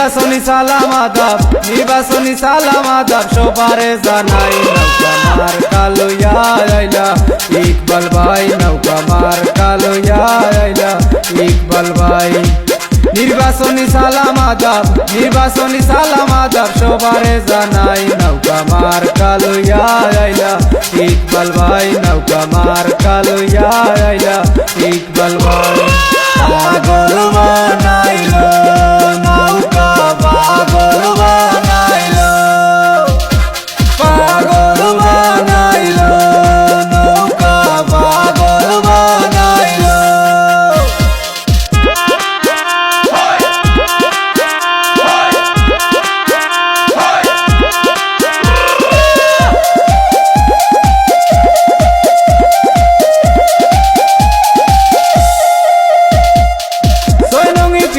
নির্বাচনী সালাম আদাব, নির্বাচনী সালাম আদাব, সবারে জানাই নৌকা মার কালুয়া আইলা। ইকবাল ভাই, নৌকা মার কালুয়া আইলা। ইকবাল ভাই, নির্বাচনী সালাম আদাব, নির্বাচনী সালাম আদাব, সবারে জানাই নৌকা মার কালুয়া আইলা। ইকবাল ভাই, নৌকা মার কালুয়া আইলা। ইকবাল ভাই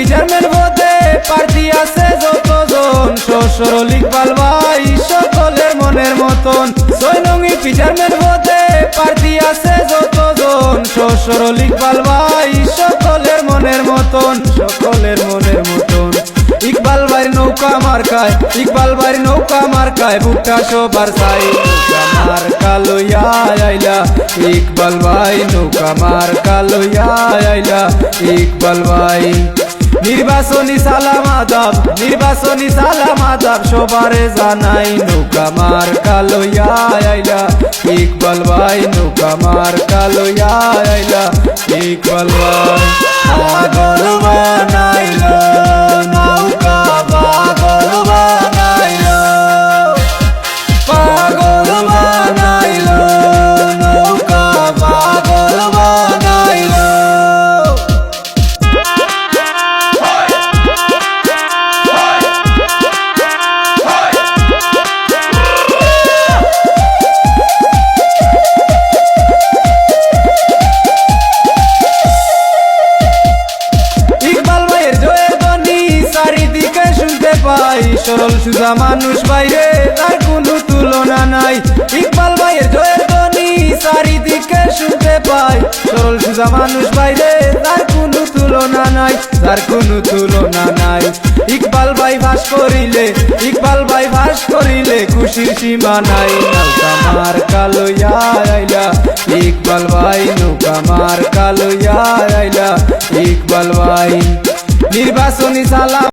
পিজারমেন বোধে প্রার্থী আছে যতজন শ্বশুর লিখবাল ভাই সকলের মনের মতন সৈনঙ্গি পিজারমেন বোধে প্রার্থী আছে যতজন শ্বশুর লিখবাল ভাই সকলের মনের মতন সকলের মনের মতন ইকবাল ভাই নৌকা মার্কায় ইকবাল ভাই নৌকা মার্কায় বুকটা সবার সাই নৌকা মার কালোয়া আইলা ইকবাল ভাই নৌকা মার কালোয়া আইলা ইকবাল ভাই নির্বাচনী সালাম আদাব, নির্বাচনী সালাম আদাব, সবারে জানাই নৌকা মার আইলা। ইকবাল ভাই, নৌকা মার আইলা। ইকবাল ভাই। সরল সুজা মানুষ বাইরে তার কোনো তুলনা নাই। ইকবাল ভাইয়ের জয়ের ধ্বনি চারিদিকে শুনতে পাই। সরল সুজা মানুষ বাইরে তার কোনো তুলনা নাই তার কোনো তুলনা নাই। ইকবাল ভাই ভাস করিলে, ইকবাল ভাই ভাস করিলে খুশির সীমা নাই। নৌকা মার কালোয়া আইলা, ইকবাল ভাই নৌকা মার কালোয়া আইলা, ইকবাল ভাই নির্বাচনী সালাম